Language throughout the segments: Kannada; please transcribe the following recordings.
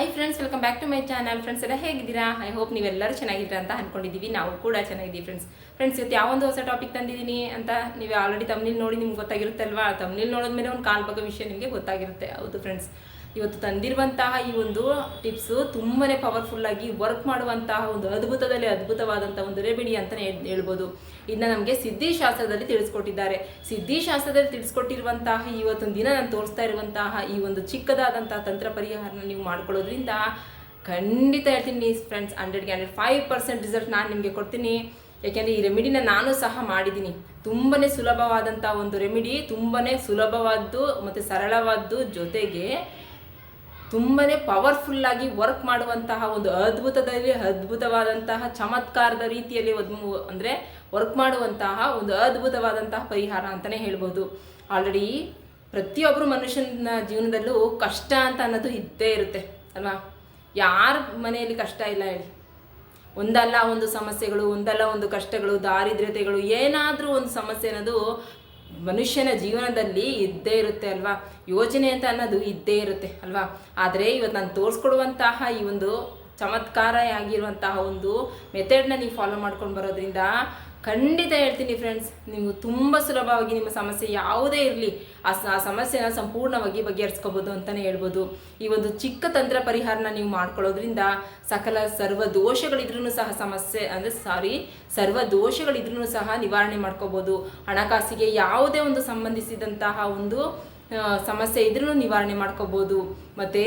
Hi friends welcome back to my channel friends ಎಲ್ಲ ಹೇಗಿದ್ದೀರಾ? ಐ ಹೋಪ್ ನೀವೆಲ್ಲರೂ ಚೆನ್ನಾಗಿದ್ದೀರಾ ಅಂತ ಅಂದ್ಕೊಂಡಿದ್ದೀವಿ ನಾವು ಕೂಡ ಚೆನ್ನಾಗಿದ್ದೀವಿ ಫ್ರೆಂಡ್ಸ್ ಫ್ರೆಂಡ್ಸ್ ಇವತ್ತು ಯಾವೊಂದು ಹೊಸ ಟಾಪಿಕ್ ತಂದಿದ್ದೀನಿ ಅಂತ ನೀವು ಆಲ್ರೆಡಿ ತಮ್ಮಲ್ಲಿ ನೋಡಿ ನಿಮ್ಗೆ ಗೊತ್ತಾಗಿರುತ್ತಲ್ವಾ? ತಮ್ಮಲ್ಲಿ ನೋಡಿದ್ಮೇಲೆ ಒಂದು ಕಾಲ್ ವಿಷಯ ನಿಮಗೆ ಗೊತ್ತಾಗಿರುತ್ತೆ. ಹೌದು ಫ್ರೆಂಡ್ಸ್ ಇವತ್ತು ತಂದಿರುವಂತಹ ಈ ಒಂದು ಟಿಪ್ಸು ತುಂಬಾ ಪವರ್ಫುಲ್ಲಾಗಿ ವರ್ಕ್ ಮಾಡುವಂತಹ ಒಂದು ಅದ್ಭುತದಲ್ಲಿ ಅದ್ಭುತವಾದಂಥ ಒಂದು ರೆಮಿಡಿ ಅಂತಲೇ ಹೇಳ್- ಹೇಳ್ಬೋದು. ಇದನ್ನ ನಮಗೆ ಸಿದ್ಧಿಶಾಸ್ತ್ರದಲ್ಲಿ ತಿಳಿಸ್ಕೊಟ್ಟಿದ್ದಾರೆ. ಸಿದ್ಧಿಶಾಸ್ತ್ರದಲ್ಲಿ ತಿಳಿಸ್ಕೊಟ್ಟಿರುವಂತಹ ಇವತ್ತೊಂದು ದಿನ ನಾನು ತೋರಿಸ್ತಾ ಇರುವಂತಹ ಈ ಒಂದು ಚಿಕ್ಕದಾದಂತಹ ತಂತ್ರ ಪರಿಹಾರನ ನೀವು ಮಾಡ್ಕೊಳ್ಳೋದ್ರಿಂದ ಖಂಡಿತ ಹೇಳ್ತೀನಿ ಫ್ರೆಂಡ್ಸ್ ಹಂಡ್ರೆಡ್ಗೆ ಹಂಡ್ರೆಡ್ ಫೈವ್ ಪರ್ಸೆಂಟ್ ರಿಸಲ್ಟ್ ನಾನು ನಿಮಗೆ ಕೊಡ್ತೀನಿ. ಯಾಕೆಂದರೆ ಈ ರೆಮಿಡಿನ ನಾನು ಸಹ ಮಾಡಿದ್ದೀನಿ. ತುಂಬಾ ಸುಲಭವಾದಂಥ ಒಂದು ರೆಮಿಡಿ ತುಂಬಾ ಸುಲಭವಾದ್ದು ಮತ್ತು ಸರಳವಾದ್ದು ಜೊತೆಗೆ ತುಂಬಾ ಪವರ್ಫುಲ್ಲಾಗಿ ವರ್ಕ್ ಮಾಡುವಂತಹ ಒಂದು ಅದ್ಭುತದಲ್ಲಿ ಅದ್ಭುತವಾದಂತಹ ಚಮತ್ಕಾರದ ರೀತಿಯಲ್ಲಿ ಅಂದರೆ ವರ್ಕ್ ಮಾಡುವಂತಹ ಒಂದು ಅದ್ಭುತವಾದಂತಹ ಪರಿಹಾರ ಅಂತಲೇ ಹೇಳ್ಬೋದು. ಆಲ್ರೆಡಿ ಪ್ರತಿಯೊಬ್ಬರು ಮನುಷ್ಯನ ಜೀವನದಲ್ಲೂ ಕಷ್ಟ ಅಂತ ಅನ್ನೋದು ಇದ್ದೇ ಇರುತ್ತೆ, ಅಲ್ವಾ? ಯಾರ ಮನೆಯಲ್ಲಿ ಕಷ್ಟ ಇಲ್ಲ ಹೇಳಿ. ಒಂದಲ್ಲ ಒಂದು ಸಮಸ್ಯೆಗಳು, ಒಂದಲ್ಲ ಒಂದು ಕಷ್ಟಗಳು, ದಾರಿದ್ರ್ಯತೆಗಳು, ಏನಾದರೂ ಒಂದು ಸಮಸ್ಯೆ ಅನ್ನೋದು ಮನುಷ್ಯನ ಜೀವನದಲ್ಲಿ ಇದ್ದೇ ಇರುತ್ತೆ ಅಲ್ವಾ? ಯೋಜನೆ ಅಂತ ಅನ್ನೋದು ಇದ್ದೇ ಇರುತ್ತೆ ಅಲ್ವಾ? ಆದರೆ ಇವತ್ತು ನಾನು ತೋರಿಸ್ಕೊಡುವಂತಹ ಈ ಒಂದು ಚಮತ್ಕಾರ ಆಗಿರುವಂತಹ ಒಂದು ಮೆಥಡ್ನ ನೀವು ಫಾಲೋ ಮಾಡ್ಕೊಂಡು ಬರೋದ್ರಿಂದ ಖಂಡಿತ ಹೇಳ್ತೀನಿ ಫ್ರೆಂಡ್ಸ್ ನೀವು ತುಂಬ ಸುಲಭವಾಗಿ ನಿಮ್ಮ ಸಮಸ್ಯೆ ಯಾವುದೇ ಇರಲಿ, ಆ ಸಮಸ್ಯೆನ ಸಂಪೂರ್ಣವಾಗಿ ಬಗೆಹರಿಸ್ಕೋಬೋದು ಅಂತಲೇ ಹೇಳ್ಬೋದು. ಈ ಒಂದು ಚಿಕ್ಕ ತಂತ್ರ ಪರಿಹಾರನ ನೀವು ಮಾಡ್ಕೊಳ್ಳೋದ್ರಿಂದ ಸಕಲ ಸರ್ವ ದೋಷಗಳಿದ್ರೂ ಸಹ ಸಮಸ್ಯೆ, ಅಂದರೆ ಸಾರಿ ಸರ್ವ ದೋಷಗಳಿದ್ರೂ ಸಹ ನಿವಾರಣೆ ಮಾಡ್ಕೋಬೋದು. ಹಣಕಾಸಿಗೆ ಯಾವುದೇ ಒಂದು ಸಂಬಂಧಿಸಿದಂತಹ ಒಂದು ಸಮಸ್ಯೆ ಇದ್ರೂ ನಿವಾರಣೆ ಮಾಡ್ಕೋಬೋದು. ಮತ್ತು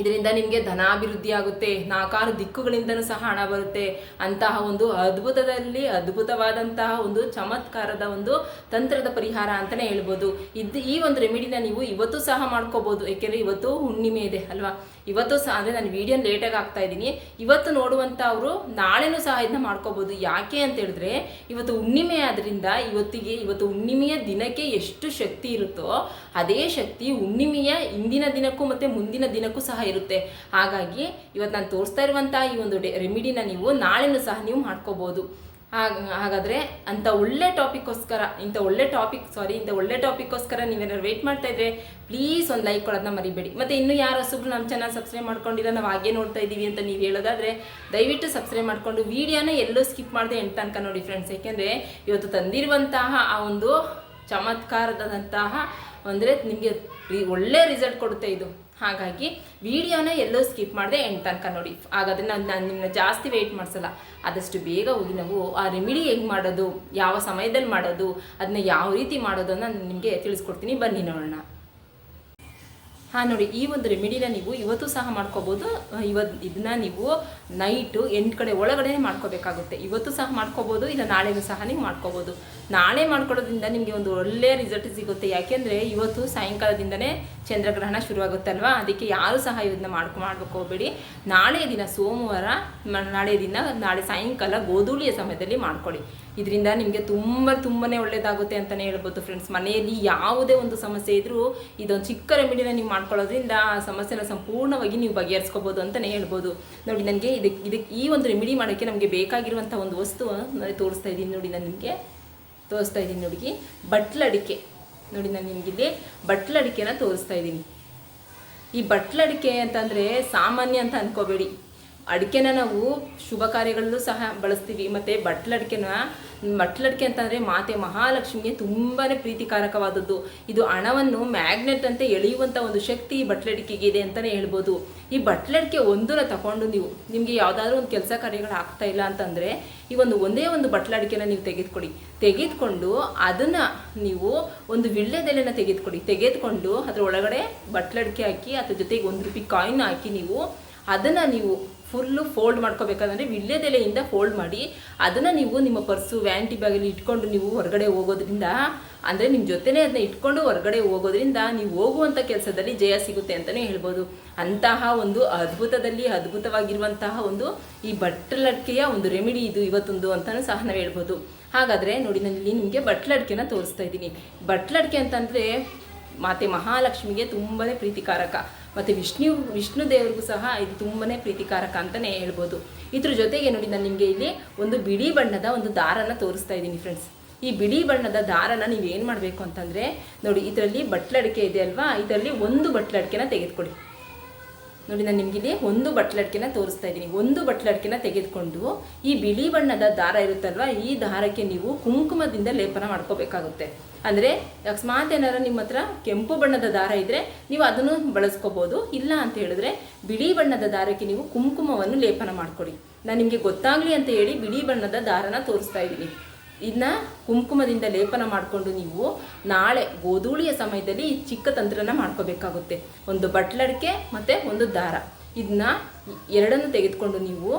ಇದರಿಂದ ನಿಮಗೆ ಧನಾಭಿವೃದ್ಧಿ ಆಗುತ್ತೆ ನಾಲ್ಕಾರು ದಿಕ್ಕುಗಳಿಂದನೂ ಸಹ ಹಣ ಬರುತ್ತೆ. ಅಂತಹ ಒಂದು ಅದ್ಭುತದಲ್ಲಿ ಅದ್ಭುತವಾದಂತಹ ಒಂದು ಚಮತ್ಕಾರದ ಒಂದು ತಂತ್ರದ ಪರಿಹಾರ ಅಂತಲೇ ಹೇಳ್ಬೋದು. ಇದು ಈ ಒಂದು ರೆಮಿಡಿನ ನೀವು ಇವತ್ತು ಸಹ ಮಾಡ್ಕೋಬಹುದು ಏಕೆಂದರೆ ಇವತ್ತು ಹುಣ್ಣಿಮೆ ಇದೆ, ಅಲ್ವಾ? ಇವತ್ತು ಸಹ, ಅಂದರೆ ನಾನು ವಿಡಿಯೋ ಲೇಟಾಗಿ ಆಗ್ತಾ ಇದ್ದೀನಿ. ಇವತ್ತು ನೋಡುವಂಥ ಅವರು ನಾಳೆನೂ ಸಹ ಇದನ್ನ ಮಾಡ್ಕೋಬೋದು. ಯಾಕೆ ಅಂತ ಹೇಳಿದ್ರೆ, ಇವತ್ತು ಹುಣ್ಣಿಮೆ ಆದ್ರಿಂದ ಇವತ್ತಿಗೆ, ಇವತ್ತು ಹುಣ್ಣಿಮೆಯ ದಿನಕ್ಕೆ ಎಷ್ಟು ಶಕ್ತಿ ಇರುತ್ತೋ, ಅದೇ ಶಕ್ತಿ ಹುಣ್ಣಿಮೆಯ ಇಂದಿನ ದಿನಕ್ಕೂ ಮತ್ತು ಮುಂದಿನ ದಿನಕ್ಕೂ ಸಹ ಇರುತ್ತೆ. ಹಾಗಾಗಿ ಇವತ್ತು ನಾನು ತೋರಿಸ್ತಾ ಇರುವಂಥ ಈ ಒಂದು ರೆಮಿಡಿನ ನೀವು ನಾಳೆನೂ ಸಹ ನೀವು ಮಾಡ್ಕೋಬೋದು. ಹಾಗ ಹಾಗಾದರೆ ಅಂಥ ಒಳ್ಳೆ ಟಾಪಿಕ್ಕೋಸ್ಕರ ಇಂಥ ಒಳ್ಳೆ ಟಾಪಿಕ್ ಸಾರಿ ಇಂಥ ಒಳ್ಳೆ ಟಾಪಿಕ್ಕೋಸ್ಕರ ನೀವೇನಾದ್ರು ವೇಟ್ ಮಾಡ್ತಾ ಇದ್ರೆ ಪ್ಲೀಸ್ ಒಂದು ಲೈಕ್ ಕೊಡೋದನ್ನ ಮರಿಬೇಡಿ. ಮತ್ತು ಇನ್ನೂ ಯಾರು ಹೊಸಬ್ರು ನಮ್ಮ ಚಾನಲ್ ಸಬ್ಸ್ಕ್ರೈಬ್ ಮಾಡ್ಕೊಂಡಿಲ್ಲ, ನಾವು ಹಾಗೆ ನೋಡ್ತಾ ಇದ್ದೀವಿ ಅಂತ ನೀವು ಹೇಳೋದಾದರೆ ದಯವಿಟ್ಟು ಸಬ್ಸ್ಕ್ರೈಬ್ ಮಾಡಿಕೊಂಡು ವೀಡಿಯೋನ ಎಲ್ಲೂ ಸ್ಕಿಪ್ ಮಾಡದೆ ಎಂಟು ತನಕ ನೋಡಿ ಫ್ರೆಂಡ್ಸ್ ಯಾಕೆಂದರೆ ಇವತ್ತು ತಂದಿರುವಂತಹ ಆ ಒಂದು ಚಮತ್ಕಾರದಂತಹ, ಅಂದರೆ ನಿಮಗೆ ಒಳ್ಳೆ ರಿಸಲ್ಟ್ ಕೊಡುತ್ತೆ ಇದು. ಹಾಗಾಗಿ ವಿಡಿಯೋನ ಎಲ್ಲೋ ಸ್ಕಿಪ್ ಮಾಡಿದೆ ಎಂಡ್ ತನಕ ನೋಡಿ. ಹಾಗಾದರೆ ನಾನು ನಾನು ನಿಮ್ಮನ್ನ ಜಾಸ್ತಿ ವೆಯ್ಟ್ ಮಾಡಿಸಲ್ಲ. ಆದಷ್ಟು ಬೇಗ ಹೋಗಿ ನಾವು ಆ ರೆಮಿಡಿ ಹೆಂಗೆ ಮಾಡೋದು, ಯಾವ ಸಮಯದಲ್ಲಿ ಮಾಡೋದು ಅದನ್ನ ಯಾವ ರೀತಿ ಮಾಡೋದು ನಾನು ನಿಮಗೆ ತಿಳಿಸ್ಕೊಡ್ತೀನಿ. ಬನ್ನಿ ನೋಡೋಣ. ಹಾಂ, ನೋಡಿ, ಈ ಒಂದು ರೆಮಿಡಿನ ನೀವು ಇವತ್ತು ಸಹ ಮಾಡ್ಕೋಬೋದು. ಇವತ್ತು ಇದನ್ನ ನೀವು ನೈಟು ಎಂಟು ಕಡೆ ಒಳಗಡೆ ಮಾಡ್ಕೋಬೇಕಾಗುತ್ತೆ. ಇವತ್ತು ಸಹ ಮಾಡ್ಕೋಬೋದು, ಇಲ್ಲ ನಾಳೆನೂ ಸಹ ನೀವು ಮಾಡ್ಕೋಬೋದು. ನಾಳೆ ಮಾಡ್ಕೊಳ್ಳೋದ್ರಿಂದ ನಿಮಗೆ ಒಂದು ಒಳ್ಳೆಯ ರಿಸಲ್ಟ್ ಸಿಗುತ್ತೆ. ಯಾಕೆಂದರೆ ಇವತ್ತು ಸಾಯಂಕಾಲದಿಂದನೇ ಚಂದ್ರಗ್ರಹಣ ಶುರುವಾಗುತ್ತಲ್ವಾ? ಅದಕ್ಕೆ ಯಾರು ಸಹ ಇದನ್ನ ಮಾಡ್ಕೊ, ಮಾಡ್ಬೇಕು, ಹೋಗಬೇಡಿ. ನಾಳೆ ದಿನ ಸೋಮವಾರ ನಾಳೆ ದಿನ ನಾಳೆ ಸಾಯಂಕಾಲ ಗೋಧೂಳಿಯ ಸಮಯದಲ್ಲಿ ಮಾಡ್ಕೊಳ್ಳಿ. ಇದರಿಂದ ನಿಮಗೆ ತುಂಬ ತುಂಬಾ ಒಳ್ಳೆಯದಾಗುತ್ತೆ ಅಂತಲೇ ಹೇಳ್ಬೋದು ಫ್ರೆಂಡ್ಸ್ ಮನೆಯಲ್ಲಿ ಯಾವುದೇ ಒಂದು ಸಮಸ್ಯೆ ಇದ್ದರೂ ಇದೊಂದು ಚಿಕ್ಕ ರೆಮಿಡಿನ ನೀವು ಮಾಡ್ಕೊಳ್ಳೋದ್ರಿಂದ ಆ ಸಮಸ್ಯೆನ ಸಂಪೂರ್ಣವಾಗಿ ನೀವು ಬಗೆಹರಿಸ್ಕೋಬೋದು ಅಂತಲೇ ಹೇಳ್ಬೋದು. ನೋಡಿ, ನನಗೆ ಇದಕ್ಕೆ ಇದಕ್ಕೆ ಈ ಒಂದು ರೆಮಿಡಿ ಮಾಡೋಕ್ಕೆ ನಮಗೆ ಬೇಕಾಗಿರುವಂಥ ಒಂದು ವಸ್ತು ತೋರಿಸ್ತಾ ಇದ್ದೀನಿ ನೋಡಿ ನಾನು ನಿಮಗೆ. ತೋರಿಸ್ತಾ ಇದ್ದೀನಿ ನೋಡಿ ಬಟ್ಲಡಿಕೆ ನೋಡಿ ನಾನು ನಿಮಗಿಲ್ಲಿ ಬಟ್ಲಡಿಕೆನ ತೋರಿಸ್ತಾ ಇದ್ದೀನಿ. ಈ ಬಟ್ಲಡಿಕೆ ಅಂತಂದರೆ ಸಾಮಾನ್ಯ ಅಂತ ಅನ್ಕೋಬೇಡಿ. ಅಡಿಕೆನ ನಾವು ಶುಭ ಕಾರ್ಯಗಳಲ್ಲೂ ಸಹ ಬಳಸ್ತೀವಿ. ಮತ್ತು ಬಟ್ಲಡಿಕೆನ ಬಟ್ಲಡಿಕೆ ಅಂತಂದರೆ ಮಾತೆ ಮಹಾಲಕ್ಷ್ಮಿಗೆ ತುಂಬಾ ಪ್ರೀತಿಕಾರಕವಾದದ್ದು. ಇದು ಹಣವನ್ನು ಮ್ಯಾಗ್ನೆಟ್ ಅಂತ ಎಳೆಯುವಂಥ ಒಂದು ಶಕ್ತಿ ಈ ಬಟ್ಲಡಿಕೆಗೆ ಇದೆ ಅಂತಲೇ ಹೇಳ್ಬೋದು. ಈ ಬಟ್ಲಡಿಕೆ ಒಂದರ ತಗೊಂಡು ನೀವು, ನಿಮಗೆ ಯಾವುದಾದ್ರೂ ಒಂದು ಕೆಲಸ ಕಾರ್ಯಗಳು ಆಗ್ತಾ ಇಲ್ಲ ಅಂತಂದರೆ ಈ ಒಂದು ಒಂದೇ ಒಂದು ಬಟ್ಲಡಿಕೆನ ನೀವು ತೆಗೆದುಕೊಡಿ. ತೆಗೆದುಕೊಂಡು ಅದನ್ನು ನೀವು ಒಂದು ವಿಳ್ಳೆದೆಲೆನ ತೆಗೆದುಕೊಡಿ. ತೆಗೆದುಕೊಂಡು ಅದ್ರ ಒಳಗಡೆ ಬಟ್ಲಡಿಕೆ ಹಾಕಿ, ಅದ್ರ ಜೊತೆಗೆ ಒಂದು ರೂಪಾಯಿ ಕಾಯಿನ್ ಹಾಕಿ ನೀವು ಅದನ್ನು ನೀವು ಫುಲ್ಲು ಫೋಲ್ಡ್ ಮಾಡ್ಕೋಬೇಕಂದ್ರೆ ವಿಳ್ಯದೆಲೆಯಿಂದ ಫೋಲ್ಡ್ ಮಾಡಿ ಅದನ್ನು ನೀವು ನಿಮ್ಮ ಪರ್ಸು ವ್ಯಾಂಟಿ ಬ್ಯಾಗಲ್ಲಿ ಇಟ್ಕೊಂಡು ನೀವು ಹೊರಗಡೆ ಹೋಗೋದ್ರಿಂದ, ಅಂದರೆ ನಿಮ್ಮ ಜೊತೆನೇ ಅದನ್ನ ಇಟ್ಕೊಂಡು ಹೊರಗಡೆ ಹೋಗೋದ್ರಿಂದ ನೀವು ಹೋಗುವಂಥ ಕೆಲಸದಲ್ಲಿ ಜಯ ಸಿಗುತ್ತೆ ಅಂತಲೇ ಹೇಳ್ಬೋದು. ಅಂತಹ ಒಂದು ಅದ್ಭುತದಲ್ಲಿ ಅದ್ಭುತವಾಗಿರುವಂತಹ ಒಂದು ಈ ಬಟ್ಟಲಡಿಕೆಯ ಒಂದು ರೆಮಿಡಿ ಇದು ಇವತ್ತೊಂದು ಅಂತಲೂ ಸಹ ನಾವು ಹೇಳ್ಬೋದು. ಹಾಗಾದರೆ ನೋಡಿ ನಾನು ಇಲ್ಲಿ ನಿಮಗೆ ಬಟ್ಲಡಿಕೆನ ತೋರಿಸ್ತಾ ಇದ್ದೀನಿ. ಬಟ್ಲಡಿಕೆ ಅಂತಂದರೆ ಮಾತೆ ಮಹಾಲಕ್ಷ್ಮಿಗೆ ತುಂಬಾ ಪ್ರೀತಿಕಾರಕ. ಮತ್ತು ವಿಷ್ಣು ವಿಷ್ಣು ದೇವರಿಗೂ ಸಹ ಇದು ತುಂಬಾ ಪ್ರೀತಿಕಾರಕ ಅಂತಲೇ ಹೇಳ್ಬೋದು. ಇದ್ರ ಜೊತೆಗೆ ನೋಡಿ ನಾನು ನಿಮಗೆ ಇಲ್ಲಿ ಒಂದು ಬಿಳಿ ಬಣ್ಣದ ಒಂದು ದಾರನ ತೋರಿಸ್ತಾ ಇದ್ದೀನಿ ಫ್ರೆಂಡ್ಸ್ ಈ ಬಿಳಿ ಬಣ್ಣದ ದಾರನ ನೀವು ಏನು ಮಾಡಬೇಕು ಅಂತಂದರೆ ನೋಡಿ, ಇದರಲ್ಲಿ ಬಟ್ಲಡಿಕೆ ಇದೆ ಅಲ್ವಾ? ಇದರಲ್ಲಿ ಒಂದು ಬಟ್ಲಡಿಕೆನ ತೆಗೆದುಕೊಳ್ಳಿ ನೋಡಿ, ನಾನು ನಿಮಗಿಲ್ಲಿ ಒಂದು ಬಟ್ಲಡ್ಕೆನ ತೋರಿಸ್ತಾ ಇದ್ದೀನಿ. ಒಂದು ಬಟ್ಲಡ್ಕೆನ ತೆಗೆದುಕೊಂಡು ಈ ಬಿಳಿ ಬಣ್ಣದ ದಾರ ಇರುತ್ತಲ್ವ, ಈ ದಾರಕ್ಕೆ ನೀವು ಕುಂಕುಮದಿಂದ ಲೇಪನ ಮಾಡ್ಕೋಬೇಕಾಗುತ್ತೆ. ಅಂದರೆ, ಅಕಸ್ಮಾತ್ ಏನಾರ ನಿಮ್ಮ ಹತ್ರ ಕೆಂಪು ಬಣ್ಣದ ದಾರ ಇದ್ದರೆ ನೀವು ಅದನ್ನು ಬಳಸ್ಕೋಬೋದು. ಇಲ್ಲ ಅಂತ ಹೇಳಿದ್ರೆ ಬಿಳಿ ಬಣ್ಣದ ದಾರಕ್ಕೆ ನೀವು ಕುಂಕುಮವನ್ನು ಲೇಪನ ಮಾಡ್ಕೊಡಿ. ನಾನು ನಿಮಗೆ ಗೊತ್ತಾಗಲಿ ಅಂತ ಹೇಳಿ ಬಿಳಿ ಬಣ್ಣದ ದಾರನ ತೋರಿಸ್ತಾ ಇದ್ದೀನಿ. ಇದನ್ನ ಕುಂಕುಮದಿಂದ ಲೇಪನ ಮಾಡಿಕೊಂಡು ನೀವು ನಾಳೆ ಗೋಧೂಳಿಯ ಸಮಯದಲ್ಲಿ ಈ ಚಿಕ್ಕ ತಂತ್ರನ ಮಾಡ್ಕೋಬೇಕಾಗುತ್ತೆ. ಒಂದು ಬಟ್ಲಡಿಕೆ ಮತ್ತು ಒಂದು ದಾರ. ಇದನ್ನ ಎರಡನ್ನು ತೆಗೆದುಕೊಂಡು ನೀವು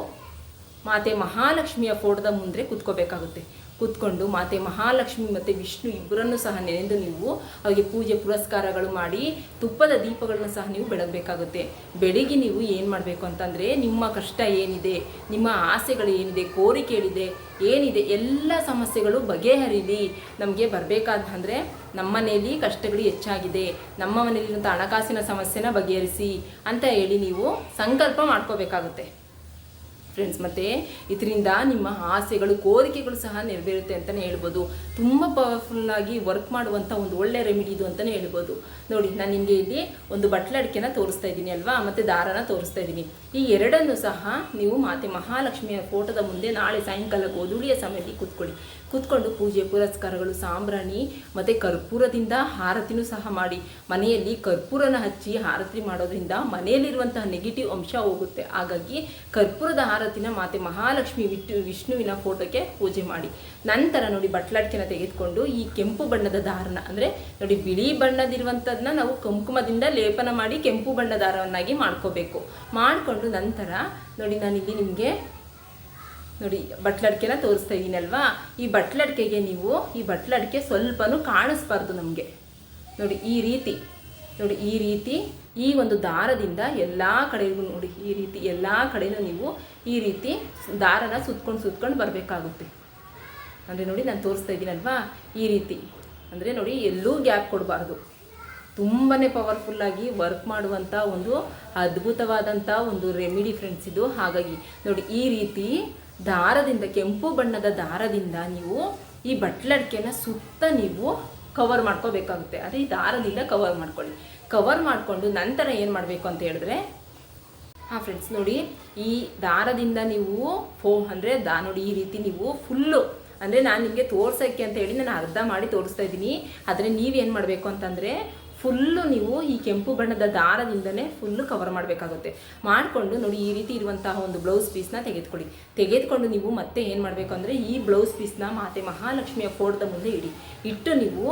ಮಾತೆ ಮಹಾಲಕ್ಷ್ಮಿಯ ಫೋಟೋದ ಮುಂದೆ ಕೂತ್ಕೋಬೇಕಾಗುತ್ತೆ. ಕೂತ್ಕೊಂಡು ಮಾತೆ ಮಹಾಲಕ್ಷ್ಮಿ ಮತ್ತು ವಿಷ್ಣು ಇಬ್ಬರನ್ನು ಸಹ ನೆನೆದು ನೀವು ಅವರಿಗೆ ಪೂಜೆ ಪುರಸ್ಕಾರಗಳು ಮಾಡಿ ತುಪ್ಪದ ದೀಪಗಳನ್ನು ಸಹ ನೀವು ಬೆಳಗಬೇಕಾಗುತ್ತೆ. ಬೆಳಿಗ್ಗೆ ನೀವು ಏನು ಮಾಡಬೇಕು ಅಂತಂದರೆ ನಿಮ್ಮ ಕಷ್ಟ ಏನಿದೆ, ನಿಮ್ಮ ಆಸೆಗಳು ಏನಿದೆ, ಕೋರಿಕೆಗಳಿದೆ, ಏನಿದೆ, ಎಲ್ಲ ಸಮಸ್ಯೆಗಳು ಬಗೆಹರಿಲಿ. ನಮಗೆ ಬರಬೇಕಾದ ಅಂದರೆ ನಮ್ಮ ಮನೆಯಲ್ಲಿ ಕಷ್ಟಗಳು ಹೆಚ್ಚಾಗಿದೆ. ನಮ್ಮ ಮನೆಯಲ್ಲಿರುವಂಥ ಹಣಕಾಸಿನ ಸಮಸ್ಯೆನ ಬಗೆಹರಿಸಿ ಅಂತ ಹೇಳಿ ನೀವು ಸಂಕಲ್ಪ ಮಾಡ್ಕೋಬೇಕಾಗುತ್ತೆ. ಫ್ರೆಂಡ್ಸ್ ಮತ್ತು ಇದರಿಂದ ನಿಮ್ಮ ಆಸೆಗಳು, ಕೋರಿಕೆಗಳು ಸಹ ನೆರವೇರುತ್ತೆ ಅಂತಲೇ ಹೇಳ್ಬೋದು. ತುಂಬ ಪವರ್ಫುಲ್ಲಾಗಿ ವರ್ಕ್ ಮಾಡುವಂಥ ಒಂದು ಒಳ್ಳೆ ರೆಮಿಡಿ ಇದು ಅಂತಲೇ ಹೇಳ್ಬೋದು. ನೋಡಿ, ನಾನು ನಿಮಗೆ ಇಲ್ಲಿ ಒಂದು ಬಟ್ಲಡಿಕೆನ ತೋರಿಸ್ತಾ ಇದ್ದೀನಿ ಅಲ್ವಾ? ಮತ್ತು ದಾರನ ತೋರಿಸ್ತಾ ಇದ್ದೀನಿ. ಈ ಎರಡನ್ನು ಸಹ ನೀವು ಮಾತೆ ಮಹಾಲಕ್ಷ್ಮಿಯ ಫೋಟೋದ ಮುಂದೆ ನಾಳೆ ಸಾಯಂಕಾಲ ಗೋಧುಳಿಯ ಸಮಯದಲ್ಲಿ ಕೂತ್ಕೊಳ್ಳಿ. ಕೂತ್ಕೊಂಡು ಪೂಜೆ, ಪುರಸ್ಕಾರಗಳು, ಸಾಂಬ್ರಾಣಿ ಮತ್ತು ಕರ್ಪೂರದಿಂದ ಆರತಿನೂ ಸಹ ಮಾಡಿ. ಮನೆಯಲ್ಲಿ ಕರ್ಪೂರನ ಹಚ್ಚಿ ಆರತಿ ಮಾಡೋದ್ರಿಂದ ಮನೆಯಲ್ಲಿರುವಂತಹ ನೆಗೆಟಿವ್ ಅಂಶ ಹೋಗುತ್ತೆ. ಹಾಗಾಗಿ ಕರ್ಪೂರದ ಆರತಿನ ಮಾತೆ ಮಹಾಲಕ್ಷ್ಮಿ ವಿಟ್ಟು, ವಿಷ್ಣುವಿನ ಫೋಟೋಕ್ಕೆ ಪೂಜೆ ಮಾಡಿ. ನಂತರ ನೋಡಿ ಬಟ್ಲಡ್ಕೆನ ತೆಗೆದುಕೊಂಡು ಈ ಕೆಂಪು ಬಣ್ಣದ ದಾರನ, ಅಂದರೆ ನೋಡಿ ಬಿಳಿ ಬಣ್ಣದಿರುವಂಥದ್ದನ್ನ ನಾವು ಕುಂಕುಮದಿಂದ ಲೇಪನ ಮಾಡಿ ಕೆಂಪು ಬಣ್ಣ ದಾರವನ್ನಾಗಿ ಮಾಡ್ಕೋಬೇಕು. ಮಾಡಿಕೊಂಡು ನಂತರ ನೋಡಿ ನಾನಿಲ್ಲಿ ನಿಮಗೆ ನೋಡಿ, ಬಟ್ಲಡ್ಕೆನ ತೋರಿಸ್ತಾ ಇದ್ದೀನಲ್ವಾ ಈ ಬಟ್ಲಡ್ಕೆಗೆ ನೀವು ಈ ಬಟ್ಲಡ್ಕೆ ಸ್ವಲ್ಪನೂ ಕಾಣಿಸ್ಬಾರ್ದು ನಮಗೆ. ನೋಡಿ, ಈ ರೀತಿ, ನೋಡಿ, ಈ ರೀತಿ, ಈ ಒಂದು ದಾರದಿಂದ ಎಲ್ಲ ಕಡೆಗೂ ನೋಡಿ, ಈ ರೀತಿ ಎಲ್ಲ ಕಡೆನೂ ನೀವು ಈ ರೀತಿ ದಾರನ ಸುತ್ಕೊಂಡು ಸುತ್ಕೊಂಡು ಬರಬೇಕಾಗುತ್ತೆ. ಅಂದರೆ ನೋಡಿ, ನಾನು ತೋರಿಸ್ತಾ ಇದ್ದೀನಲ್ವಾ ಈ ರೀತಿ. ಅಂದರೆ ನೋಡಿ, ಎಲ್ಲೂ ಗ್ಯಾಪ್ ಕೊಡಬಾರ್ದು. ತುಂಬಾ ಪವರ್ಫುಲ್ಲಾಗಿ ವರ್ಕ್ ಮಾಡುವಂಥ ಒಂದು ಅದ್ಭುತವಾದಂಥ ಒಂದು ರೆಮಿಡಿ ಫ್ರೆಂಡ್ಸ್ ಇದು. ಹಾಗಾಗಿ ನೋಡಿ, ಈ ರೀತಿ ದಾರದಿಂದ, ಕೆಂಪು ಬಣ್ಣದ ದಾರದಿಂದ ನೀವು ಈ ಬಟ್ಲಡ್ಕೆನ ಸುತ್ತ ನೀವು ಕವರ್ ಮಾಡ್ಕೋಬೇಕಾಗುತ್ತೆ. ಅದೇ ಈ ದಾರದಿಂದ ಕವರ್ ಮಾಡ್ಕೊಳ್ಳಿ. ಕವರ್ ಮಾಡಿಕೊಂಡು ನಂತರ ಏನು ಮಾಡಬೇಕು ಅಂತ ಹೇಳಿದ್ರೆ, ಹಾಂ ಫ್ರೆಂಡ್ಸ್ ನೋಡಿ, ಈ ದಾರದಿಂದ ನೀವು ಫೋ, ಅಂದರೆ ದಾ, ನೋಡಿ, ಈ ರೀತಿ ನೀವು ಫುಲ್ಲು ಅಂದರೆ ನಾನು ನಿಮಗೆ ತೋರ್ಸೋಕ್ಕೆ ಅಂತ ಹೇಳಿ ನಾನು ಅರ್ಧ ಮಾಡಿ ತೋರಿಸ್ತಾ ಇದ್ದೀನಿ. ಆದರೆ ನೀವೇನು ಮಾಡಬೇಕು ಅಂತಂದರೆ ಫುಲ್ಲು ನೀವು ಈ ಕೆಂಪು ಬಣ್ಣದ ದಾರದಿಂದನೇ ಫುಲ್ಲು ಕವರ್ ಮಾಡಬೇಕಾಗುತ್ತೆ. ಮಾಡಿಕೊಂಡು ನೋಡಿ ಈ ರೀತಿ ಇರುವಂತಹ ಒಂದು ಬ್ಲೌಸ್ ಪೀಸ್ನ ತೆಗೆದುಕೊಳ್ಳಿ. ತೆಗೆದುಕೊಂಡು ನೀವು ಮತ್ತೆ ಏನು ಮಾಡಬೇಕು ಅಂದರೆ ಈ ಬ್ಲೌಸ್ ಪೀಸ್ನ ಮಾತೆ ಮಹಾಲಕ್ಷ್ಮಿಯ ಫೋಟೋದ ಮುಂದೆ ಇಡಿ. ಇಟ್ಟು ನೀವು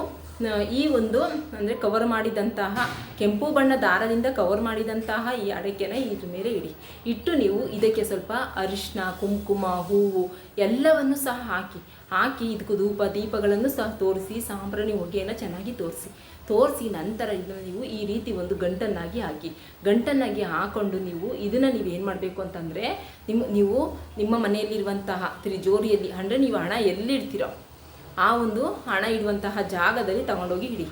ಈ ಒಂದು, ಅಂದರೆ ಕವರ್ ಮಾಡಿದಂತಹ, ಕೆಂಪು ಬಣ್ಣ ದಾರದಿಂದ ಕವರ್ ಮಾಡಿದಂತಹ ಈ ಅಡಕೆನ ಇದ್ರ ಮೇಲೆ ಇಡಿ. ಇಟ್ಟು ನೀವು ಇದಕ್ಕೆ ಸ್ವಲ್ಪ ಅರಿಶಿನ ಕುಂಕುಮ, ಹೂವು ಎಲ್ಲವನ್ನು ಸಹ ಹಾಕಿ. ಹಾಕಿ ಇದಕ್ಕೂ ಧೂಪ, ದೀಪಗಳನ್ನು ಸಹ ತೋರಿಸಿ, ಸಾಂಬ್ರಾಣಿ ಹೊಗೆಯನ್ನು ಚೆನ್ನಾಗಿ ತೋರಿಸಿ. ತೋರಿಸಿ ನಂತರ ಇದನ್ನು ನೀವು ಈ ರೀತಿ ಒಂದು ಗಂಟನ್ನಾಗಿ ಹಾಕಿ. ಗಂಟನ್ನಾಗಿ ಹಾಕೊಂಡು ನೀವು ಇದನ್ನು ನೀವು ಏನು ಮಾಡಬೇಕು ಅಂತಂದರೆ, ನಿಮ್ಮ, ನೀವು ನಿಮ್ಮ ಮನೆಯಲ್ಲಿರುವಂತಹ ತ್ರಿಜೋರಿಯಲ್ಲಿ, ಅಂದರೆ ನೀವು ಹಣ ಎಲ್ಲಿಡ್ತೀರೋ ಆ ಒಂದು ಹಣ ಇಡುವಂತಹ ಜಾಗದಲ್ಲಿ ತಗೊಂಡೋಗಿ ಇಡಿ.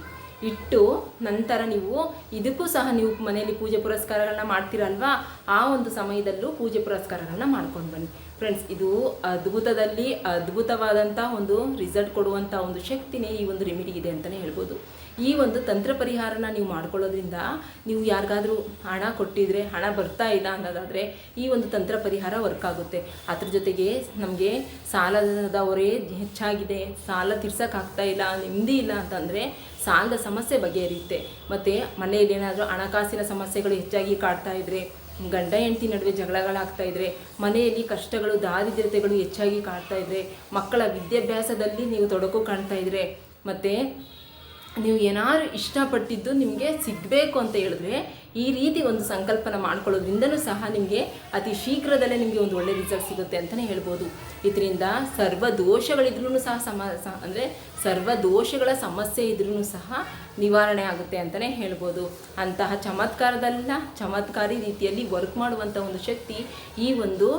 ಇಟ್ಟು ನಂತರ ನೀವು ಇದಕ್ಕೂ ಸಹ ನೀವು ಮನೆಯಲ್ಲಿ ಪೂಜೆ ಪುರಸ್ಕಾರಗಳನ್ನ ಮಾಡ್ತೀರಲ್ವಾ? ಆ ಒಂದು ಸಮಯದಲ್ಲೂ ಪೂಜೆ ಪುರಸ್ಕಾರಗಳನ್ನ ಮಾಡ್ಕೊಂಡು ಬನ್ನಿ. ಫ್ರೆಂಡ್ಸ್ ಇದು ಅದ್ಭುತದಲ್ಲಿ ಅದ್ಭುತವಾದಂಥ ಒಂದು ರಿಸಲ್ಟ್ ಕೊಡುವಂಥ ಒಂದು ಶಕ್ತಿನೇ ಈ ಒಂದು ರೆಮಿಡಿ ಇದೆ ಅಂತಲೇ ಹೇಳ್ಬೋದು. ಈ ಒಂದು ತಂತ್ರ ಪರಿಹಾರನ ನೀವು ಮಾಡ್ಕೊಳ್ಳೋದ್ರಿಂದ ನೀವು ಯಾರಿಗಾದರೂ ಹಣ ಕೊಟ್ಟಿದ್ರೆ, ಹಣ ಬರ್ತಾ ಇಲ್ಲ ಅನ್ನೋದಾದರೆ ಈ ಒಂದು ತಂತ್ರ ಪರಿಹಾರ ವರ್ಕ್ ಆಗುತ್ತೆ. ಅದ್ರ ಜೊತೆಗೆ ನಮಗೆ ಸಾಲದ ಹೆಚ್ಚಾಗಿದೆ. ಸಾಲ ತೀರ್ಸೋಕ್ಕಾಗ್ತಾ ಇಲ್ಲ, ನೆಮ್ಮದಿ ಇಲ್ಲ ಅಂತಂದರೆ ಸಾಲದ ಸಮಸ್ಯೆ ಬಗೆಹರಿಯುತ್ತೆ. ಮತ್ತು ಮನೆಯಲ್ಲಿ ಏನಾದರೂ ಹಣಕಾಸಿನ ಸಮಸ್ಯೆಗಳು ಹೆಚ್ಚಾಗಿ ಕಾಡ್ತಾ ಇದ್ದರೆ ಗಂಡ ಹೆಂಡತಿ ನಡುವೆ ಜಗಳಗಳಾಗ್ತಾ ಇದ್ದರೆ ಮನೆಯಲ್ಲಿ ಕಷ್ಟಗಳು, ದಾರಿದ್ರ್ಯತೆಗಳು ಹೆಚ್ಚಾಗಿ ಕಾಡ್ತಾ ಇದ್ದರೆ ಮಕ್ಕಳ ವಿದ್ಯಾಭ್ಯಾಸದಲ್ಲಿ ನೀವು ತೊಡಕು ಕಾಣ್ತಾ ಇದ್ದರೆ ಮತ್ತು ನೀವು ಏನಾದ್ರು ಇಷ್ಟಪಟ್ಟಿದ್ದು ನಿಮಗೆ ಸಿಗಬೇಕು ಅಂತ ಹೇಳಿದ್ರೆ ಈ ರೀತಿ ಒಂದು ಸಂಕಲ್ಪನ ಮಾಡ್ಕೊಳ್ಳೋದ್ರಿಂದನೂ ಸಹ ನಿಮಗೆ ಅತಿ ಶೀಘ್ರದಲ್ಲೇ ನಿಮಗೆ ಒಂದು ಒಳ್ಳೆ ರಿಸಲ್ಟ್ ಸಿಗುತ್ತೆ ಅಂತಲೇ ಹೇಳ್ಬೋದು. ಇದರಿಂದ ಸರ್ವ ದೋಷಗಳಿದ್ರೂ ಸಹ ಸಮ ಅಂದರೆ ಸರ್ವ ದೋಷಗಳ ಸಮಸ್ಯೆ ಇದ್ರೂ ಸಹ ನಿವಾರಣೆ ಆಗುತ್ತೆ ಅಂತಲೇ ಹೇಳ್ಬೋದು. ಅಂತಹ ಚಮತ್ಕಾರದಲ್ಲ, ಚಮತ್ಕಾರಿ ರೀತಿಯಲ್ಲಿ ವರ್ಕ್ ಮಾಡುವಂಥ ಒಂದು ಶಕ್ತಿ ಈ ಒಂದು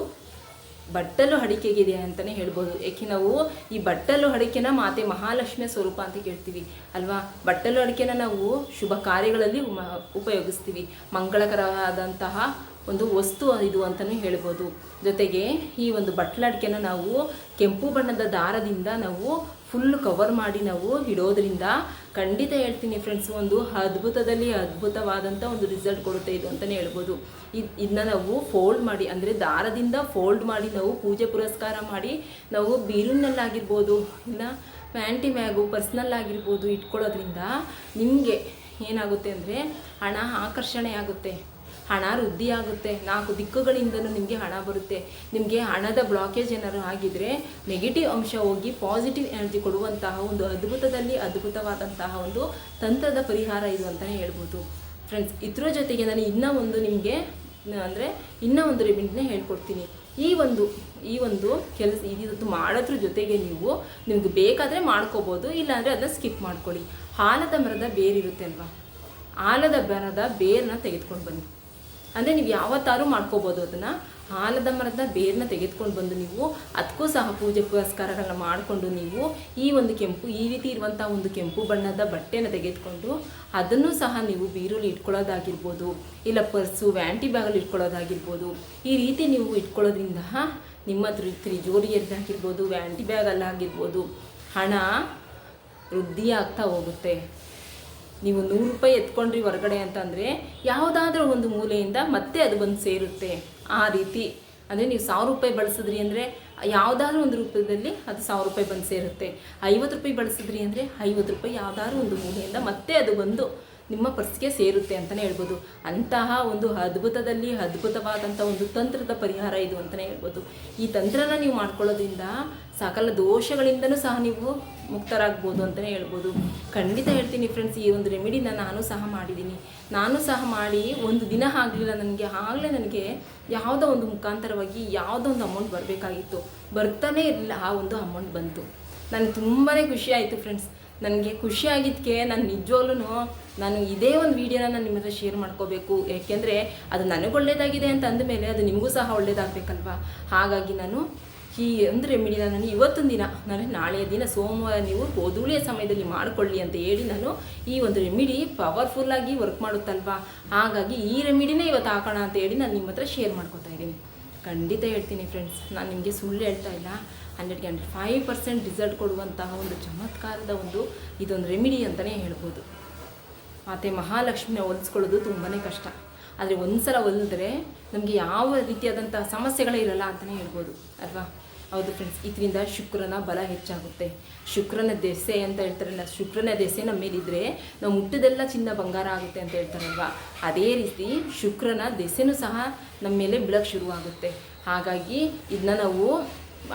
ಬಟ್ಟಲು ಅಡಿಕೆಗಿದೆ ಅಂತಲೇ ಹೇಳ್ಬೋದು. ಏಕೆ ನಾವು ಈ ಬಟ್ಟಲು ಅಡಿಕೆನ ಮಾತೆ ಮಹಾಲಕ್ಷ್ಮಿಯ ಸ್ವರೂಪ ಅಂತ ಕೇಳ್ತೀವಿ, ಅಲ್ವಾ? ಬಟ್ಟಲು ಅಡಿಕೆನ ನಾವು ಶುಭ ಕಾರ್ಯಗಳಲ್ಲಿ ಉಪಯೋಗಿಸ್ತೀವಿ. ಮಂಗಳಕರವಾದಂತಹ ಒಂದು ವಸ್ತು ಇದು ಅಂತಲೂ ಹೇಳ್ಬೋದು. ಜೊತೆಗೆ ಈ ಒಂದು ಬಟ್ಟಲು ಅಡಿಕೆನ ನಾವು ಕೆಂಪು ಬಣ್ಣದ ದಾರದಿಂದ ನಾವು ಫುಲ್ ಕವರ್ ಮಾಡಿ ನಾವು ಇಡೋದ್ರಿಂದ ಖಂಡಿತ ಹೇಳ್ತೀನಿ ಫ್ರೆಂಡ್ಸ್ ಒಂದು ಅದ್ಭುತದಲ್ಲಿ ಅದ್ಭುತವಾದಂಥ ಒಂದು ರಿಸಲ್ಟ್ ಕೊಡುತ್ತೆ ಇದು ಅಂತಲೇ ಹೇಳ್ಬೋದು. ಇದು ಇದನ್ನ ನಾವು ಫೋಲ್ಡ್ ಮಾಡಿ, ಅಂದರೆ ದಾರದಿಂದ ಫೋಲ್ಡ್ ಮಾಡಿ ನಾವು ಪೂಜೆ ಪುರಸ್ಕಾರ ಮಾಡಿ ನಾವು ಬೀರೂನಲ್ಲಾಗಿರ್ಬೋದು ಇಲ್ಲ ಪ್ಯಾಂಟಿ ಮ್ಯಾಗು ಪರ್ಸ್ನಲ್ ಆಗಿರ್ಬೋದು ಇಟ್ಕೊಳ್ಳೋದ್ರಿಂದ ನಿಮಗೆ ಏನಾಗುತ್ತೆ ಅಂದರೆ ಹಣ ಆಕರ್ಷಣೆ ಆಗುತ್ತೆ. ಹಣ ವೃದ್ಧಿಯಾಗುತ್ತೆ. ನಾಲ್ಕು ದಿಕ್ಕುಗಳಿಂದಲೂ ನಿಮಗೆ ಹಣ ಬರುತ್ತೆ. ನಿಮಗೆ ಹಣದ ಬ್ಲಾಕೇಜ್ ಏನಾದ್ರು ಆಗಿದ್ರೆ ನೆಗೆಟಿವ್ ಅಂಶ ಹೋಗಿ ಪಾಸಿಟಿವ್ ಎನರ್ಜಿ ಕೊಡುವಂತಹ ಒಂದು ಅದ್ಭುತದಲ್ಲಿ ಅದ್ಭುತವಾದಂತಹ ಒಂದು ತಂತ್ರದ ಪರಿಹಾರ ಇದು ಅಂತಲೇ ಹೇಳ್ಬೋದು. ಫ್ರೆಂಡ್ಸ್ ಇದ್ರ ಜೊತೆಗೆ ನಾನು ಇನ್ನೂ ಒಂದು ನಿಮಗೆ, ಅಂದರೆ ಇನ್ನೂ ಒಂದು ರೆಮಿಡಿನ ಹೇಳ್ಕೊಡ್ತೀನಿ. ಈ ಒಂದು ಈ ಒಂದು ಕೆಲಸ ಇದು ಮಾಡೋದ್ರ ಜೊತೆಗೆ ನೀವು ನಿಮ್ಗೆ ಬೇಕಾದರೆ ಮಾಡ್ಕೋಬೋದು, ಇಲ್ಲಾಂದರೆ ಅದನ್ನ ಸ್ಕಿಪ್ ಮಾಡ್ಕೊಳ್ಳಿ. ಆಲದ ಮರದ ಬೇರಿರುತ್ತೆ ಅಲ್ವಾ? ಆಲದ ಮರದ ಬೇರನ್ನ ತೆಗೆದುಕೊಂಡು ಬನ್ನಿ. ಅಂದರೆ ನೀವು ಯಾವತ್ತಾರು ಮಾಡ್ಕೋಬೋದು ಅದನ್ನು. ಆಲದ ಮರದ ಬೇರನ್ನ ತೆಗೆದುಕೊಂಡು ಬಂದು ನೀವು ಅದಕ್ಕೂ ಸಹ ಪೂಜೆ ಪುರಸ್ಕಾರಗಳನ್ನ ಮಾಡಿಕೊಂಡು ನೀವು ಈ ಒಂದು ಕೆಂಪು, ಈ ರೀತಿ ಇರುವಂಥ ಒಂದು ಕೆಂಪು ಬಣ್ಣದ ಬಟ್ಟೆನ ತೆಗೆದುಕೊಂಡು ಅದನ್ನು ಸಹ ನೀವು ಬೀರುಲಿ ಇಟ್ಕೊಳ್ಳೋದಾಗಿರ್ಬೋದು, ಇಲ್ಲ ಪರ್ಸು, ವ್ಯಾಂಟಿ ಬ್ಯಾಗಲ್ಲಿ ಇಟ್ಕೊಳ್ಳೋದಾಗಿರ್ಬೋದು, ಈ ರೀತಿ ನೀವು ಇಟ್ಕೊಳ್ಳೋದ್ರಿಂದ ನಿಮ್ಮ ತ್ರಿ ತ್ರಿಜೋರಿಯದ್ದಾಗಿರ್ಬೋದು ವ್ಯಾಂಟಿ ಬ್ಯಾಗಲ್ಲಾಗಿರ್ಬೋದು, ಹಣ ವೃದ್ಧಿಯಾಗ್ತಾ ಹೋಗುತ್ತೆ. ನೀವು ನೂರು ರೂಪಾಯಿ ಎತ್ಕೊಂಡ್ರಿ ಹೊರಗಡೆ ಅಂತಂದರೆ ಯಾವುದಾದ್ರೂ ಒಂದು ಮೂಲೆಯಿಂದ ಮತ್ತೆ ಅದು ಬಂದು ಸೇರುತ್ತೆ ಆ ರೀತಿ. ಅಂದರೆ ನೀವು ಸಾವಿರ ರೂಪಾಯಿ ಬಳಸಿದ್ರಿ ಅಂದರೆ ಯಾವುದಾದ್ರೂ ಒಂದು ರೂಪದಲ್ಲಿ ಅದು ಸಾವಿರ ರೂಪಾಯಿ ಬಂದು ಸೇರುತ್ತೆ. ಐವತ್ತು ರೂಪಾಯಿ ಬಳಸಿದ್ರಿ ಅಂದರೆ ಐವತ್ತು ರೂಪಾಯಿ ಯಾವುದಾದ್ರೂ ಒಂದು ಮೂಲೆಯಿಂದ ಮತ್ತೆ ಅದು ಬಂದು ನಿಮ್ಮ ಪರ್ಸ್ಗೆ ಸೇರುತ್ತೆ ಅಂತಲೇ ಹೇಳ್ಬೋದು. ಅಂತಹ ಒಂದು ಅದ್ಭುತದಲ್ಲಿ ಅದ್ಭುತವಾದಂಥ ಒಂದು ತಂತ್ರದ ಪರಿಹಾರ ಇದು ಅಂತಲೇ ಹೇಳ್ಬೋದು. ಈ ತಂತ್ರನ ನೀವು ಮಾಡ್ಕೊಳ್ಳೋದ್ರಿಂದ ಸಕಲ ದೋಷಗಳಿಂದನೂ ಸಹ ನೀವು ಮುಕ್ತರಾಗ್ಬೋದು ಅಂತಲೇ ಹೇಳ್ಬೋದು. ಖಂಡಿತ ಹೇಳ್ತೀನಿ ಫ್ರೆಂಡ್ಸ್ ಈ ಒಂದು ರೆಮಿಡಿನ ನಾನು ಸಹ ಮಾಡಿದ್ದೀನಿ. ನಾನು ಸಹ ಮಾಡಿ ಒಂದು ದಿನ ಆಗಲಿಲ್ಲ ನನಗೆ, ಆಗಲೇ ನನಗೆ ಯಾವುದೋ ಒಂದು ಮುಖಾಂತರವಾಗಿ ಯಾವುದೋ ಒಂದು ಅಮೌಂಟ್ ಬರಬೇಕಾಗಿತ್ತು. ಬರ್ತಾನೇ ಇರಲಿಲ್ಲ, ಆ ಒಂದು ಅಮೌಂಟ್ ಬಂತು. ನನಗೆ ತುಂಬಾ ಖುಷಿ ಆಯಿತು ಫ್ರೆಂಡ್ಸ್ ನನಗೆ ಖುಷಿ ಆಗಿದ್ದಕ್ಕೆ ನಾನು ನಿಜವಾಗ್ಲೂ ನಾನು ಇದೇ ಒಂದು ವಿಡಿಯೋನ ನಾನು ನಿಮ್ಮ ಹತ್ರ ಶೇರ್ ಮಾಡ್ಕೋಬೇಕು. ಏಕೆಂದರೆ ಅದು ನನಗೆ ಒಳ್ಳೆಯದಾಗಿದೆ ಅಂತ ಅಂದಮೇಲೆ ಅದು ನಿಮಗೂ ಸಹ ಒಳ್ಳೇದಾಗಬೇಕಲ್ವಾ? ಹಾಗಾಗಿ ನಾನು ಈ ಒಂದು ರೆಮಿಡಿನ ನಾನು ಇವತ್ತೊಂದು ದಿನ ನಾನು ನಾಳೆಯ ದಿನ ಸೋಮವಾರ ನೀವು ಓದುಳಿಯ ಸಮಯದಲ್ಲಿ ಮಾಡಿಕೊಳ್ಳಿ ಅಂತ ಹೇಳಿ ನಾನು ಈ ಒಂದು ರೆಮಿಡಿ ಪವರ್ಫುಲ್ಲಾಗಿ ವರ್ಕ್ ಮಾಡುತ್ತಲ್ವಾ? ಹಾಗಾಗಿ ಈ ರೆಮಿಡಿನೇ ಇವತ್ತು ಹಾಕೋಣ ಅಂತ ಹೇಳಿ ನಾನು ನಿಮ್ಮ ಹತ್ರ ಶೇರ್ ಮಾಡ್ಕೊತಾ ಇದ್ದೀನಿ. ಖಂಡಿತ ಹೇಳ್ತೀನಿ ಫ್ರೆಂಡ್ಸ್ ನಾನು ನಿಮಗೆ ಸುಳ್ಳು ಹೇಳ್ತಾ ಇಲ್ಲ. ಹಂಡ್ರೆಡ್ಗೆ ಹಂಡ್ರೆಡ್ ಫೈವ್ ಪರ್ಸೆಂಟ್ ರಿಸಲ್ಟ್ ಕೊಡುವಂತಹ ಒಂದು ಚಮತ್ಕಾರದ ಒಂದು ಇದೊಂದು ರೆಮಿಡಿ ಅಂತಲೇ ಹೇಳ್ಬೋದು. ಮತ್ತು ಮಹಾಲಕ್ಷ್ಮಿನ ಹೊಲಿಸ್ಕೊಳ್ಳೋದು ತುಂಬಾ ಕಷ್ಟ. ಆದರೆ ಒಂದು ಸಲ ಹೊಲಿದ್ರೆ ನಮಗೆ ಯಾವ ರೀತಿಯಾದಂಥ ಸಮಸ್ಯೆಗಳೇ ಇರಲ್ಲ ಅಂತಲೇ ಹೇಳ್ಬೋದು, ಅಲ್ವಾ? ಹೌದು ಫ್ರೆಂಡ್ಸ್ ಇದರಿಂದ ಶುಕ್ರನ ಬಲ ಹೆಚ್ಚಾಗುತ್ತೆ. ಶುಕ್ರನ ದೆಸೆ ಅಂತ ಹೇಳ್ತಾರಲ್ಲ, ಶುಕ್ರನ ದೆಸೆ ನಮ್ಮ ಮೇಲಿದ್ದರೆ ನಾವು ಮುಟ್ಟದೆಲ್ಲ ಚಿನ್ನ ಬಂಗಾರ ಆಗುತ್ತೆ ಅಂತ ಹೇಳ್ತಾರಲ್ವಾ? ಅದೇ ರೀತಿ ಶುಕ್ರನ ದೆಸೆನೂ ಸಹ ನಮ್ಮ ಮೇಲೆ ಬೀಳಕ್ಕೆ ಶುರುವಾಗುತ್ತೆ. ಹಾಗಾಗಿ ಇದನ್ನ ನಾವು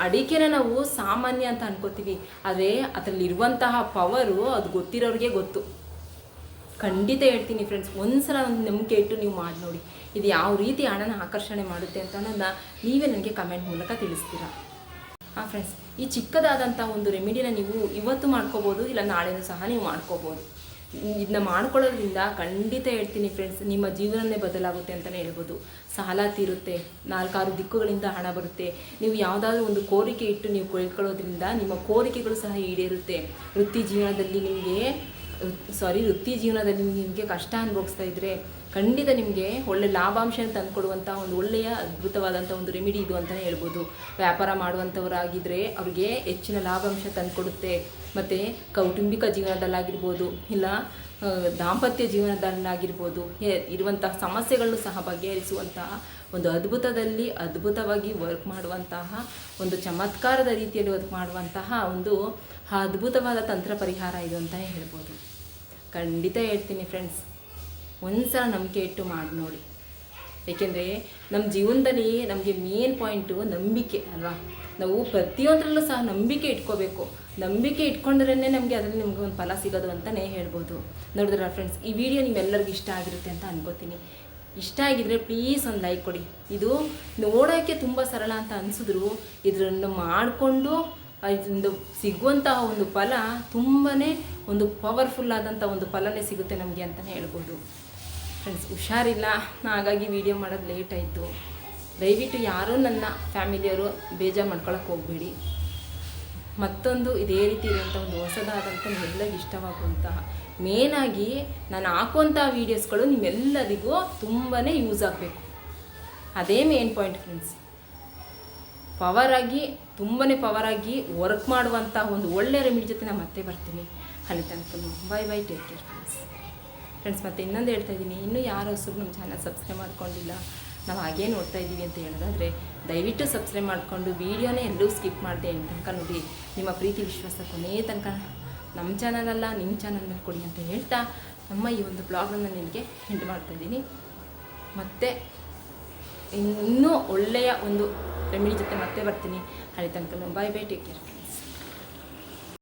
ಅಡಿಕೆನ ನಾವು ಸಾಮಾನ್ಯ ಅಂತ ಅನ್ಕೋತೀವಿ. ಆದರೆ ಅದರಲ್ಲಿರುವಂತಹ ಪವರು ಅದು ಗೊತ್ತಿರೋರಿಗೆ ಗೊತ್ತು. ಖಂಡಿತ ಹೇಳ್ತೀನಿ ಫ್ರೆಂಡ್ಸ್ ಒಂದ್ಸಲ ಒಂದು ನಂಬಿಕೆ ಇಟ್ಟು ನೀವು ಮಾಡಿ ನೋಡಿ. ಇದು ಯಾವ ರೀತಿ ಹಣನ ಆಕರ್ಷಣೆ ಮಾಡುತ್ತೆ ಅಂತ ಅನ್ನೋದನ್ನ ನೀವೇ ನನಗೆ ಕಮೆಂಟ್ ಮೂಲಕ ತಿಳಿಸ್ತೀರಾ. ಹಾಂ ಫ್ರೆಂಡ್ಸ್ ಈ ಚಿಕ್ಕದಾದಂಥ ಒಂದು ರೆಮಿಡಿನ ನೀವು ಇವತ್ತು ಮಾಡ್ಕೋಬೋದು, ಇಲ್ಲ ನಾಳೆನೂ ಸಹ ನೀವು ಮಾಡ್ಕೋಬೋದು. ಇದನ್ನ ಮಾಡ್ಕೊಳ್ಳೋದ್ರಿಂದ ಖಂಡಿತ ಹೇಳ್ತೀನಿ ಫ್ರೆಂಡ್ಸ್ ನಿಮ್ಮ ಜೀವನನೇ ಬದಲಾಗುತ್ತೆ ಅಂತಲೇ ಹೇಳ್ಬೋದು. ಸಾಲ ತೀರುತ್ತೆ, ನಾಲ್ಕಾರು ದಿಕ್ಕುಗಳಿಂದ ಹಣ ಬರುತ್ತೆ. ನೀವು ಯಾವುದಾದ್ರೂ ಒಂದು ಕೋರಿಕೆ ಇಟ್ಟು ನೀವು ಕೊಳ್ಕೊಳ್ಳೋದ್ರಿಂದ ನಿಮ್ಮ ಕೋರಿಕೆಗಳು ಸಹ ಈಡೇರುತ್ತೆ. ವೃತ್ತಿ ಜೀವನದಲ್ಲಿ ನಿಮಗೆ ಸಾರಿ, ವೃತ್ತಿ ಜೀವನದಲ್ಲಿ ನಿಮಗೆ ಕಷ್ಟ ಅನುಭವಿಸ್ತಾ ಇದ್ದರೆ ಖಂಡಿತ ನಿಮಗೆ ಒಳ್ಳೆ ಲಾಭಾಂಶ ತಂದುಕೊಡುವಂಥ ಒಂದು ಒಳ್ಳೆಯ ಅದ್ಭುತವಾದಂಥ ಒಂದು ರೆಮಿಡಿ ಇದು ಅಂತಲೇ ಹೇಳ್ಬೋದು. ವ್ಯಾಪಾರ ಮಾಡುವಂಥವರಾಗಿದ್ದರೆ ಅವ್ರಿಗೆ ಹೆಚ್ಚಿನ ಲಾಭಾಂಶ ತಂದುಕೊಡುತ್ತೆ. ಮತ್ತು ಕೌಟುಂಬಿಕ ಜೀವನದಲ್ಲಾಗಿರ್ಬೋದು, ಇಲ್ಲ ದಾಂಪತ್ಯ ಜೀವನದಲ್ಲಾಗಿರ್ಬೋದು ಇರುವಂತಹ ಸಮಸ್ಯೆಗಳನ್ನು ಸಹ ಬಗೆಹರಿಸುವಂತಹ ಒಂದು ಅದ್ಭುತದಲ್ಲಿ ಅದ್ಭುತವಾಗಿ ವರ್ಕ್ ಮಾಡುವಂತಹ, ಒಂದು ಚಮತ್ಕಾರದ ರೀತಿಯಲ್ಲಿ ವರ್ಕ್ ಮಾಡುವಂತಹ ಒಂದು ಅದ್ಭುತವಾದ ತಂತ್ರ ಪರಿಹಾರ ಇದು ಅಂತಲೇ ಹೇಳ್ಬೋದು. ಖಂಡಿತ ಹೇಳ್ತೀನಿ ಫ್ರೆಂಡ್ಸ್ ಒಂದ್ಸಲ ನಂಬಿಕೆ ಇಟ್ಟು ಮಾಡಿ ನೋಡಿ. ಏಕೆಂದರೆ ನಮ್ಮ ಜೀವನದಲ್ಲಿ ನಮಗೆ ಮೇನ್ ಪಾಯಿಂಟು ನಂಬಿಕೆ ಅಲ್ವಾ? ನಾವು ಪ್ರತಿಯೊಂದರಲ್ಲೂ ಸಹ ನಂಬಿಕೆ ಇಟ್ಕೋಬೇಕು. ನಂಬಿಕೆ ಇಟ್ಕೊಂಡ್ರೇ ನಮಗೆ ಅದರಲ್ಲಿ ನಿಮ್ಗೆ ಒಂದು ಫಲ ಸಿಗೋದು ಅಂತಲೇ ಹೇಳ್ಬೋದು. ನೋಡಿದ್ರ ಫ್ರೆಂಡ್ಸ್ ಈ ವಿಡಿಯೋ ನಿಮ್ಮೆಲ್ಲರಿಗೂ ಇಷ್ಟ ಆಗಿರುತ್ತೆ ಅಂತ ಅನ್ಕೋತೀನಿ. ಇಷ್ಟ ಆಗಿದ್ರೆ ಪ್ಲೀಸ್ ಒಂದು ಲೈಕ್ ಕೊಡಿ. ಇದು ನೋಡೋಕ್ಕೆ ತುಂಬ ಸರಳ ಅಂತ ಅನಿಸಿದ್ರು. ಇದನ್ನು ಮಾಡಿಕೊಂಡು ಇದರಿಂದ ಸಿಗುವಂತಹ ಒಂದು ಫಲ ತುಂಬಾ ಒಂದು ಪವರ್ಫುಲ್ ಆದಂಥ ಒಂದು ಫಲನೇ ಸಿಗುತ್ತೆ ನಮಗೆ ಅಂತಲೇ ಹೇಳ್ಬೋದು. ಫ್ರೆಂಡ್ಸ್ ಹುಷಾರಿಲ್ಲ. ಹಾಗಾಗಿ ವಿಡಿಯೋ ಮಾಡೋದು ಲೇಟ್ ಆಯಿತು. ದಯವಿಟ್ಟು ಯಾರೂ ನನ್ನ ಫ್ಯಾಮಿಲಿಯವರು ಬೇಜಾರು ಮಾಡ್ಕೊಳಕ್ಕೆ ಹೋಗಬೇಡಿ. ಮತ್ತೊಂದು ಇದೇ ರೀತಿ ಇರುವಂಥ ಒಂದು ಹೊಸದಾದಂಥ ನಿಮ್ಮೆಲ್ಲರಿಗೂ ಇಷ್ಟವಾಗುವಂತಹ ಮೇನಾಗಿ ನಾನು ಹಾಕುವಂಥ ವೀಡಿಯೋಸ್ಗಳು ನಿಮ್ಮೆಲ್ಲರಿಗೂ ತುಂಬಾ ಯೂಸ್ ಆಗಬೇಕು. ಅದೇ ಮೇನ್ ಪಾಯಿಂಟ್ ಫ್ರೆಂಡ್ಸ್ ಪವರಾಗಿ ತುಂಬಾ ಪವರಾಗಿ ವರ್ಕ್ ಮಾಡುವಂಥ ಒಂದು ಒಳ್ಳೆಯ ರೆಮಿಡಿ ಜೊತೆ ನಾನು ಮತ್ತೆ ಬರ್ತೀನಿ. ಅಲ್ಲಿ ತನಕ bye bye take care friends friends ಮತ್ತೆ ಇನ್ನೊಂದು ಹೇಳ್ತಾ ಇದ್ದೀನಿ. ಇನ್ನೂ ಯಾರು ಹೊಸರು ನಮ್ಮ ಚಾನಲ್ ಸಬ್ಸ್ಕ್ರೈಬ್ ಮಾಡ್ಕೊಂಡಿಲ್ಲ, ನಾವು ಹಾಗೇ ನೋಡ್ತಾ ಇದ್ದೀವಿ ಅಂತ ಹೇಳೋದಾದರೆ, ದಯವಿಟ್ಟು ಸಬ್ಸ್ಕ್ರೈಬ್ ಮಾಡಿಕೊಂಡು ವೀಡಿಯೋನೇ ಎಲ್ಲೂ ಸ್ಕಿಪ್ ಮಾಡಿದೆ ಎಂಟು ತನಕ ನೋಡಿ. ನಿಮ್ಮ ಪ್ರೀತಿ, ವಿಶ್ವಾಸ ಕೊನೆಯ ತನಕ ನಮ್ಮ ಚಾನಲಲ್ಲ ನಿಮ್ಮ ಚಾನಲ್ ಮೇಲೆ ಕೊಡಿ ಅಂತ ಹೇಳ್ತಾ ನಮ್ಮ ಈ ಒಂದು ಬ್ಲಾಗನ್ನು ನಿಮಗೆ ಹೆಂಡ್ ಮಾಡ್ತಾ ಇದ್ದೀನಿ. ಮತ್ತು ಇನ್ನೂ ಒಳ್ಳೆಯ ಒಂದು ರೆಮಿಡಿ ಜೊತೆ ಮತ್ತೆ ಬರ್ತೀನಿ. ಅಲ್ಲಿ ತನಕ ಬಾಯ್ ಬೈ ಟೇಕ್ ಕೇರ್